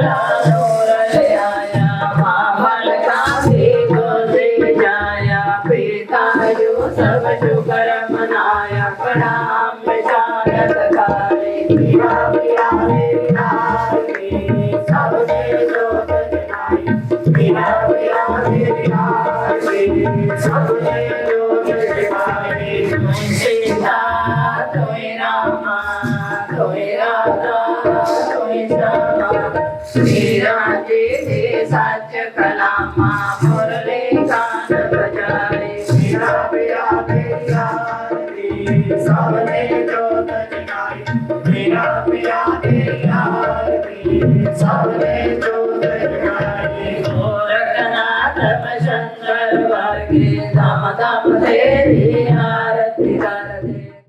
Não.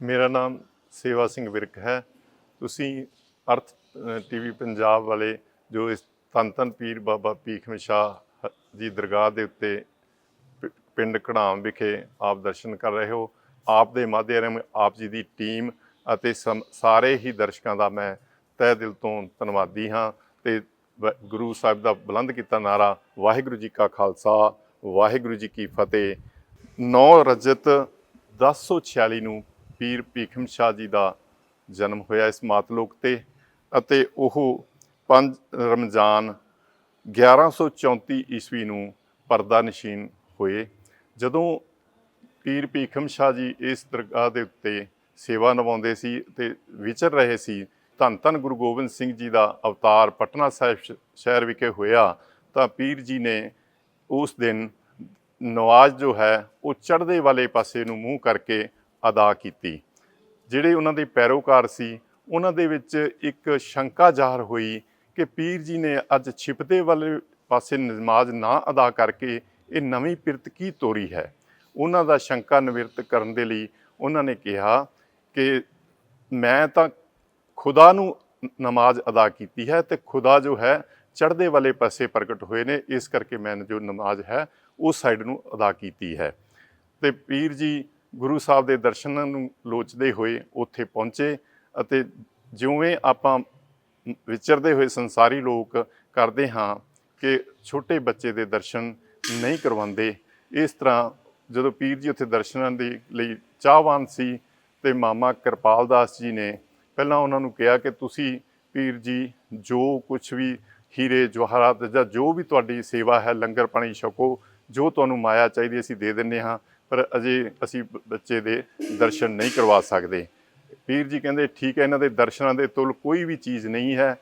मेरा नाम सेवा सिंह विरक है। ਤੁਸੀਂ ਅਰਥ ਟੀਵੀ ਪੰਜਾਬ ਵਾਲੇ ਜੋ ਇਸ ਧੰਨ ਧੰਨ ਪੀਰ ਬਾਬਾ ਭੀਖਮ ਸ਼ਾਹ ਜੀ ਦਰਗਾਹ ਦੇ ਉੱਤੇ ਪ- ਪਿੰਡ ਕੜਾਮ ਵਿਖੇ ਆਪ ਦਰਸ਼ਨ ਕਰ ਰਹੇ ਹੋ। ਆਪ ਦੇ ਮਾਧਿਅਮ ਆਪ ਜੀ ਦੀ ਟੀਮ ਅਤੇ ਸਮ- ਸਾਰੇ ਹੀ ਦਰਸ਼ਕਾਂ ਦਾ ਮੈਂ ਤਹਿ ਦਿਲ ਤੋਂ ਧੰਨਵਾਦੀ ਹਾਂ ਤੇ ਵ- ਗੁਰੂ ਸਾਹਿਬ ਦਾ ਬੁਲੰਦ ਕੀਤਾ ਨਾਰਾ, ਵਾਹਿਗੁਰੂ ਜੀ ਕਾ ਖਾਲਸਾ, ਵਾਹਿਗੁਰੂ ਜੀ ਕੀ ਫਤਿਹ। 9 ਰਜਤ 1046 ਨੂੰ ਪੀਰ ਭੀਖਮ ਸ਼ਾਹ ਜੀ ਦਾ ਜਨਮ ਹੋਇਆ ਇਸ ਮਾਤਲੋਕ ਤੇ ਅਤੇ ਉਹ 5 ਰਮਜ਼ਾਨ 1134 ਈਸਵੀ ਨੂੰ ਪਰਦਾ ਨਸ਼ੀਨ ਹੋਏ। ਜਦੋਂ ਪੀਰ ਭੀਖਮ ਸ਼ਾਹ ਜੀ ਇਸ ਦਰਗਾਹ ਦੇ ਉੱਤੇ ਸੇਵਾ ਨਿਭਾਉਂਦੇ ਸੀ ਤੇ ਵਿਚਰ ਰਹੇ ਸੀ, ਧੰਨ ਧੰਨ ਗੁਰੂ ਗੋਬਿੰਦ ਸਿੰਘ ਜੀ ਦਾ ਅਵਤਾਰ ਪਟਨਾ ਸਾਹਿਬ ਸ਼- ਸ਼ਹਿਰ ਵਿਖੇ ਹੋਇਆ, ਤਾਂ ਪੀਰ ਜੀ ਨੇ ਉਸ ਦਿਨ ਨਵਾਜ਼ ਜੋ ਹੈ, ਉਹ ਚੜ੍ਹਦੇ ਵਾਲੇ ਪਾਸੇ ਨੂੰ ਮੂੰਹ ਕਰਕੇ ਅਦਾ ਕੀਤੀ। ਜਿਹੜੇ ਉਹਨਾਂ ਦੇ ਪੈਰੋਕਾਰ ਸੀ, ਉਹਨਾਂ ਦੇ ਵਿੱਚ ਇੱਕ ਸ਼ੰਕਾ ਜ਼ਾਹਰ ਹੋਈ ਕਿ ਪੀਰ ਜੀ ਨੇ ਅੱਜ ਛਿਪਦੇ ਵਾਲੇ ਪਾਸੇ ਨਮਾਜ਼ ਨਾ ਅਦਾ ਕਰਕੇ ਇਹ ਨਵੀਂ ਪਿਰਤ ਕੀ ਤੋਰੀ ਹੈ? ਉਹਨਾਂ ਦਾ ਸ਼ੰਕਾ ਨਿਵਰਤ ਕਰਨ ਦੇ ਲਈ ਉਹਨਾਂ ਨੇ ਕਿਹਾ ਕਿ ਮੈਂ ਤਾਂ ਖੁਦਾ ਨੂੰ ਨਮਾਜ਼ ਅਦਾ ਕੀਤੀ ਹੈ ਤੇ ਖੁਦਾ ਜੋ ਹੈ ਚੜ੍ਹਦੇ ਵਾਲੇ ਪਾਸੇ ਪ੍ਰਗਟ ਹੋਏ ਨੇ, ਇਸ ਕਰਕੇ ਮੈਂ ਜੋ ਨਮਾਜ਼ ਹੈ ਉਸ ਸਾਈਡ ਨੂੰ ਅਦਾ ਕੀਤੀ ਹੈ। ਤੇ ਪੀਰ ਜੀ ਗੁਰੂ ਸਾਹਿਬ ਦੇ ਦਰਸ਼ਨਾਂ ਨੂੰ ਲੋਚਦੇ ਹੋਏ ਉੱਥੇ ਪਹੁੰਚੇ ਅਤੇ ਜਿਵੇਂ ਆਪਾਂ ਵਿਚਰਦੇ ਹੋਏ ਸੰਸਾਰੀ ਲੋਕ ਕਰਦੇ ਹਾਂ ਕਿ ਛੋਟੇ ਬੱਚੇ ਦੇ ਦਰਸ਼ਨ ਨਹੀਂ ਕਰਵਾਉਂਦੇ। ਇਸ ਤਰ੍ਹਾਂ ਜਦੋਂ ਪੀਰ ਜੀ ਉੱਥੇ ਦਰਸ਼ਨਾਂ ਦੇ ਲਈ ਚਾਹਵਾਨ ਸੀ ਤੇ ਮਾਮਾ ਕਿਰਪਾਲ ਦਾਸ ਜੀ ਨੇ ਪਹਿਲਾਂ ਉਹਨਾਂ ਨੂੰ ਕਿਹਾ ਕਿ ਤੁਸੀਂ ਪੀਰ ਜੀ ਜੋ ਕੁਝ ਵੀ ਹੀਰੇ, ਜਵਾਹਰਾਤ ਜਾਂ ਜੋ ਵੀ ਤੁਹਾਡੀ ਸੇਵਾ ਹੈ, ਲੰਗਰ ਪਾਣੀ ਛਕੋ, ਜੋ ਤੁਹਾਨੂੰ ਮਾਇਆ ਚਾਹੀਦੀ ਅਸੀਂ ਦੇ ਦਿੰਨੇ ਹਾਂ। ਪਰ ਅਜੇ ਅਸੀਂ ਬੱਚੇ ਦੇ ਦਰਸ਼ਨ ਨਹੀਂ ਕਰਵਾ ਸਕਦੇ। ਪੀਰ ਜੀ ਕਹਿੰਦੇ, ਠੀਕ ਹੈ, ਇਹਨਾਂ ਦੇ ਦਰਸ਼ਨਾਂ ਦੇ ਤੁਲ ਕੋਈ ਵੀ ਚੀਜ਼ ਨਹੀਂ ਹੈ।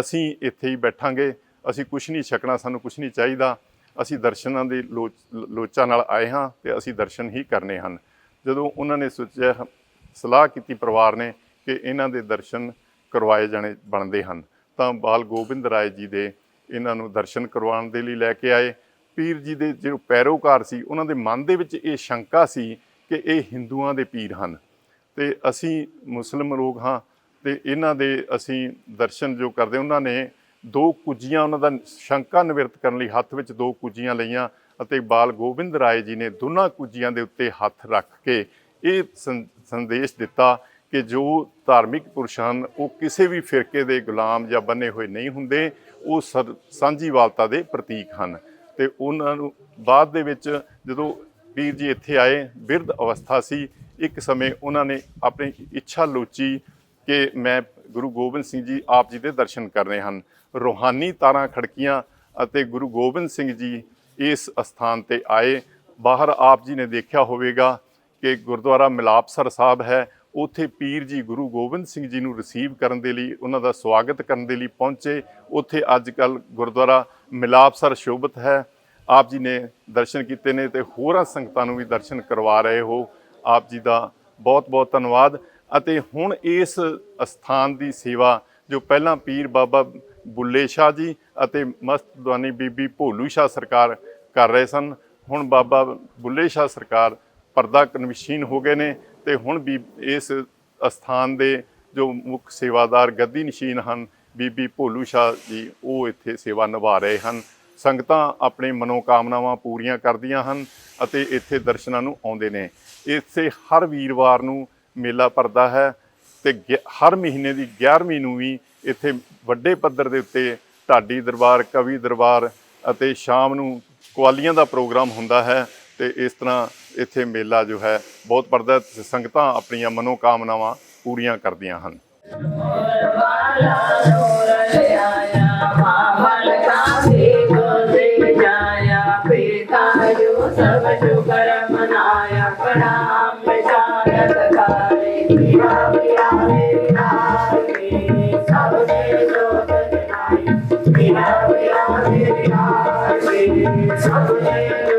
ਅਸੀਂ ਇੱਥੇ ਹੀ ਬੈਠਾਂਗੇ। ਅਸੀਂ ਕੁਝ ਨਹੀਂ ਛਕਣਾ, ਸਾਨੂੰ ਕੁਝ ਨਹੀਂ ਚਾਹੀਦਾ। ਅਸੀਂ ਦਰਸ਼ਨਾਂ ਦੇ ਲੋਚ, ਲੋਚਾਂ ਨਾਲ ਆਏ ਹਾਂ ਤੇ ਅਸੀਂ ਦਰਸ਼ਨ ਹੀ ਕਰਨੇ ਹਨ। ਜਦੋਂ ਉਹਨਾਂ ਨੇ ਸੋਚਿਆ, ਸਲਾਹ ਕੀਤੀ ਪਰਿਵਾਰ ਨੇ ਕਿ ਇਹਨਾਂ ਦੇ ਦਰਸ਼ਨ ਕਰਵਾਏ ਜਾਣੇ, ਬਣਦੇ ਹਨ, ਤਾਂ ਬਾਲ ਗੋਬਿੰਦ ਰਾਏ ਜੀ ਦੇ ਇਹਨਾਂ ਨੂੰ ਦਰਸ਼ਨ ਕਰਵਾਉਣ ਦੇ ਲਈ ਲੈ ਕੇ ਆਏ। ਪੀਰ ਜੀ ਦੇ ਜਿਹੜੇ ਪੈਰੋਕਾਰ ਸੀ, ਉਹਨਾਂ ਦੇ ਮਨ ਦੇ ਵਿੱਚ ਇਹ ਸ਼ੰਕਾ ਸੀ ਕਿ ਇਹ ਹਿੰਦੂਆਂ ਦੇ ਪੀਰ ਹਨ। ਤੇ ਅਸੀਂ ਮੁਸਲਮ ਲੋਕ ਹਾਂ ਤੇ ਇਹਨਾਂ ਦੇ ਅਸੀਂ ਦਰਸ਼ਨ ਜੋ ਕਰਦੇ, ਉਹਨਾਂ ਨੇ ਦੋ ਕੁਜੀਆਂ ਉਹਨਾਂ ਦਾ ਸ਼ੰਕਾ ਨਿਵਰਤ ਕਰਨ ਲਈ ਹੱਥ ਵਿੱਚ ਦੋ ਕੁਜੀਆਂ ਲਈਆਂ ਅਤੇ ਬਾਲ ਗੋਬਿੰਦ ਰਾਏ ਜੀ ਨੇ ਦੋਨਾਂ ਕੁਜੀਆਂ ਦੇ ਉੱਤੇ ਹੱਥ ਰੱਖ ਕੇ ਇਹ ਸੰਦੇਸ਼ ਦਿੱਤਾ ਕਿ ਜੋ ਧਾਰਮਿਕ ਪੁਰਸ਼ ਹਨ, ਉਹ ਕਿਸੇ ਵੀ ਫਿਰਕੇ ਦੇ ਗੁਲਾਮ ਜਾਂ ਬੰਨੇ ਹੋਏ ਨਹੀਂ ਹੁੰਦੇ, ਉਹ ਸਰ- ਸਾਂਝੀਵਾਲਤਾ ਦੇ ਪ੍ਰਤੀਕ ਹਨ। ਤੇ ਉਹਨਾਂ ਨੂੰ ਬਾਅਦ ਦੇ ਵਿੱਚ ਜਦੋਂ ਵੀਰ ਜੀ ਇੱਥੇ ਆਏ, ਬਿਰਧ ਅਵਸਥਾ ਸੀ, ਇੱਕ ਸਮੇਂ ਉਹਨਾਂ ਨੇ ਆਪਣੀ ਇੱਛਾ ਲੋਚੀ ਕਿ ਮੈਂ ਗੁਰੂ ਗੋਬਿੰਦ ਸਿੰਘ ਜੀ ਆਪ ਜੀ ਦੇ ਦਰਸ਼ਨ ਕਰਨੇ ਹਨ। ਰੂਹਾਨੀ ਤਾਰਾਂ ਖੜਕੀਆਂ ਅਤੇ ਗੁਰੂ ਗੋਬਿੰਦ ਸਿੰਘ ਜੀ ਇਸ ਅਸਥਾਨ ਤੇ ਆਏ। ਬਾਹਰ ਆਪ ਜੀ ਨੇ ਦੇਖਿਆ ਹੋਵੇਗਾ ਕਿ ਗੁਰਦੁਆਰਾ ਮਿਲਾਪਸਰ ਸਾਹਿਬ ਹੈ। ਉੱਥੇ ਪੀਰ ਜੀ ਗੁਰੂ ਗੋਬਿੰਦ ਸਿੰਘ ਜੀ ਨੂੰ ਰਿਸੀਵ ਕਰਨ ਦੇ ਲਈ, ਉਹਨਾਂ ਦਾ ਸਵਾਗਤ ਕਰਨ ਦੇ ਲਈ ਪਹੁੰਚੇ। ਉੱਥੇ ਅੱਜ ਕੱਲ ਗੁਰਦੁਆਰਾ ਮਿਲਾਪਸਰ ਸ਼ੋਭਤ ਹੈ। ਆਪ ਜੀ ਨੇ ਦਰਸ਼ਨ ਕੀਤੇ ਨੇ ਤੇ ਹੋਰਾਂ ਸੰਗਤਾਂ ਨੂੰ ਵੀ ਦਰਸ਼ਨ ਕਰਵਾ ਰਹੇ ਹੋ। ਆਪ ਜੀ ਦਾ ਬਹੁਤ ਬਹੁਤ ਧੰਨਵਾਦ। ਅਤੇ ਹੁਣ ਇਸ ਅਸਥਾਨ ਦੀ ਸੇਵਾ ਜੋ ਪਹਿਲਾਂ ਪੀਰ ਬਾਬਾ ਬੁੱਲੇ ਸ਼ਾਹ ਜੀ ਅਤੇ ਮਸਤਦਵਾਨੀ ਬੀਬੀ ਭੋਲੂ ਸ਼ਾਹ ਸਰਕਾਰ ਕਰ ਰਹੇ ਸਨ, ਹੁਣ ਬਾਬਾ ਬੁੱਲੇ ਸ਼ਾਹ ਸਰਕਾਰ ਪਰਦਾ ਕਨਵੀਸ਼ੀਨ ਹੋ ਗਏ ਨੇ। ਤੇ ਹੁਣ ਵੀ ਇਸ ਅਸਥਾਨ ਦੇ ਜੋ ਮੁੱਖ ਸੇਵਾਦਾਰ ਗੱਦੀ ਨਸ਼ੀਨ ਹਨ, ਬੀਬੀ ਭੋਲੂ ਸ਼ਾਹ ਜੀ, ਉਹ ਇੱਥੇ ਸੇਵਾ ਨਿਭਾ ਰਹੇ ਹਨ। ਸੰਗਤਾਂ ਆਪਣੇ ਮਨੋਕਾਮਨਾਵਾਂ ਪੂਰੀਆਂ ਕਰਦੀਆਂ ਹਨ ਅਤੇ ਇੱਥੇ ਦਰਸ਼ਨਾਂ ਨੂੰ ਆਉਂਦੇ ਨੇ। ਇੱਥੇ ਹਰ ਵੀਰਵਾਰ ਨੂੰ ਮੇਲਾ ਭਰਦਾ ਹੈ ਤੇ ਗਿ- ਹਰ ਮਹੀਨੇ ਦੀ 11ਵੀਂ ਨੂੰ ਵੀ ਇੱਥੇ ਵੱਡੇ ਪੱਧਰ ਦੇ ਉੱਤੇ ਢਾਡੀ ਦਰਬਾਰ, ਕਵੀ ਦਰਬਾਰ ਅਤੇ ਸ਼ਾਮ ਨੂੰ ਕੁਆਲੀਆਂ ਦਾ ਪ੍ਰੋਗਰਾਮ ਹੁੰਦਾ ਹੈ। ਤੇ ਇਸ ਤਰ੍ਹਾਂ ਇੱਥੇ ਮੇਲਾ ਜੋ ਹੈ ਬਹੁਤ ਪਰਦਾ ਸੰਗਤਾਂ ਆਪਣੀਆਂ ਮਨੋ ਕਾਮਨਾਵਾਂ ਪੂਰੀਆਂ ਕਰਦੀਆਂ ਹਨ। ਸਭ ਸ਼ੁਕਰ ਸਭ ਦੇ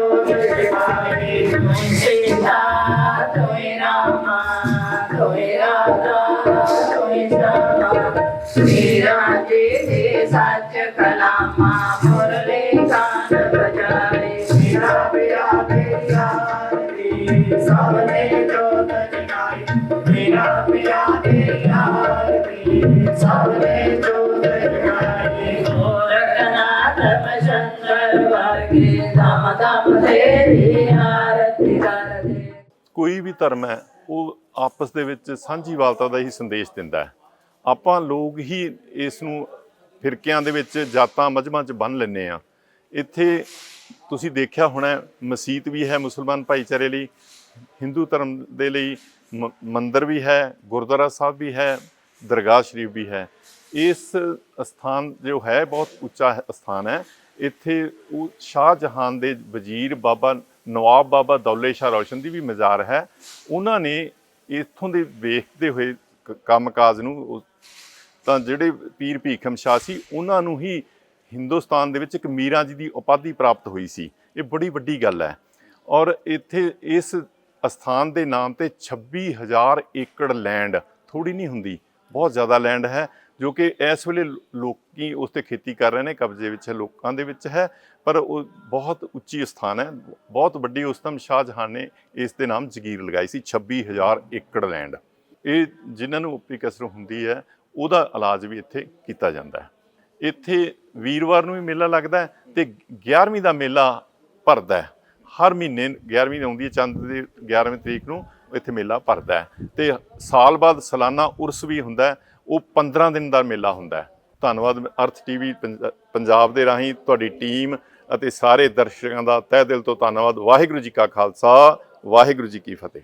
ਕੋਈ ਵੀ ਧਰਮ ਹੈ ਉਹ ਆਪਸ ਦੇ ਵਿੱਚ ਸਾਂਝੀ ਵਾਲਤਾ ਦਾ ਹੀ ਸੰਦੇਸ਼ ਦਿੰਦਾ ਹੈ ਆਪਾਂ ਲੋਕ ਹੀ ਇਸ ਨੂੰ ਫਿਰਕਿਆਂ ਦੇ ਵਿੱਚ ਜਾਤਾਂ ਮਜ਼ਹਬਾਂ 'ਚ ਬੰਨ ਲੈਂਦੇ ਆ ਇੱਥੇ ਤੁਸੀਂ ਦੇਖਿਆ ਹੋਣਾ ਹੈ, ਮਸਜਿਦ ਵੀ ਹੈ ਮੁਸਲਮਾਨ ਭਾਈਚਾਰੇ ਲਈ ਹਿੰਦੂ ਧਰਮ ਦੇ ਲਈ ਮ- ਮੰਦਿਰ ਵੀ ਹੈ ਗੁਰਦੁਆਰਾ ਸਾਹਿਬ ਵੀ ਹੈ ਦਰਗਾਹ ਸ਼ਰੀਫ ਵੀ ਹੈ। ਇਸ ਸਥਾਨ ਜੋ ਹੈ ਬਹੁਤ ਉੱਚਾ ਹੈ- ਸਥਾਨ ਹੈ। ਇੱਥੇ ਉਹ ਸ਼ਾਹ ਜਹਾਨ ਦੇ ਵਜ਼ੀਰ ਬਾਬਾ ਨਵਾਬ ਬਾਬਾ ਦੌਲੇ ਸ਼ਾਹ ਰੌਸ਼ਨ ਦੀ ਵੀ ਮਜ਼ਾਰ ਹੈ। ਉਹਨਾਂ ਨੇ ਇੱਥੋਂ ਦੇ ਵੇਖਦੇ ਹੋਏ ਕੰਮਕਾਜ ਨੂੰ ਤਾਂ ਜਿਹੜੇ ਪੀਰ ਭੀਖਮ ਸ਼ਾਹ ਸੀ ਉਹਨਾਂ ਨੂੰ ਹੀ ਹਿੰਦੁਸਤਾਨ ਦੇ ਵਿੱਚ ਇੱਕ ਮੀਰਾਂ ਜੀ ਦੀ ਉਪਾਧੀ ਪ੍ਰਾਪਤ ਹੋਈ ਸੀ। ਇਹ ਬੜੀ ਵੱਡੀ ਗੱਲ ਹੈ। ਔਰ ਇੱਥੇ ਇਸ ਅਸਥਾਨ ਦੇ ਨਾਮ ਤੇ 26000 ਏਕੜ ਲੈਂਡ ਥੋੜੀ ਨਹੀਂ ਹੁੰਦੀ ਬਹੁਤ ਜ਼ਿਆਦਾ ਲੈਂਡ ਹੈ ਜੋ ਕਿ ਇਸ ਵੇਲੇ ਲੋ- ਲੋਕੀ ਉਸ ਤੇ ਖੇਤੀ ਕਰ ਰਹੇ ਨੇ ਕਬਜ਼ੇ ਵਿੱਚ ਹੈ, ਲੋਕਾਂ ਦੇ ਵਿੱਚ ਹੈ ਪਰ ਉਹ ਬਹੁਤ ਉੱਚੀ ਸਥਾਨ ਹੈ। ਬਹੁਤ ਵੱਡੀ ਉਸਤਮ ਸ਼ਾਹਜਹਾਨ ਨੇ ਇਸ ਦੇ ਨਾਮ ਜ਼ਗੀਰ ਲਗਾਈ ਸੀ 26000 ਏਕੜ ਲੈਂਡ ਇਹ ਜਿਨ੍ਹਾਂ ਨੂੰ ਉਪਰੀ ਕਸਰ ਹੁੰਦੀ ਹੈ, ਉਹਦਾ ਇਲਾਜ ਵੀ ਇੱਥੇ ਕੀਤਾ ਜਾਂਦਾ ਹੈ। ਇੱਥੇ ਵੀਰਵਾਰ ਨੂੰ ਵੀ ਮੇਲਾ ਲੱਗਦਾ ਹੈ ਤੇ 11ਵੀਂ ਦਾ ਮੇਲਾ ਭਰਦਾ ਹਰ ਮਹੀਨੇ 11ਵੀਂ ਆਉਂਦੀ ਹੈ, ਚੰਦ ਦੇ 11ਵੀਂ ਤਰੀਕ ਨੂੰ ਇੱਥੇ ਮੇਲਾ ਭਰਦਾ ਹੈ। ਤੇ ਸਾਲ ਬਾਅਦ ਸਾਲਾਨਾ ਉਰਸ ਵੀ ਹੁੰਦਾ ਉਹ 15 ਦਿਨ ਦਾ ਮੇਲਾ ਹੁੰਦਾ ਧੰਨਵਾਦ ਅਰਥ ਟੀਵੀ ਪੰਜਾਬ ਦੇ ਰਾਹੀਂ ਤੁਹਾਡੀ ਟੀਮ ਅਤੇ ਸਾਰੇ ਦਰਸ਼ਕਾਂ ਦਾ ਤਹਿ ਦਿਲ ਤੋਂ ਧੰਨਵਾਦ। ਵਾਹਿਗੁਰੂ ਜੀ ਕਾ ਖਾਲਸਾ, ਵਾਹਿਗੁਰੂ ਜੀ ਕੀ ਫਤਿਹ।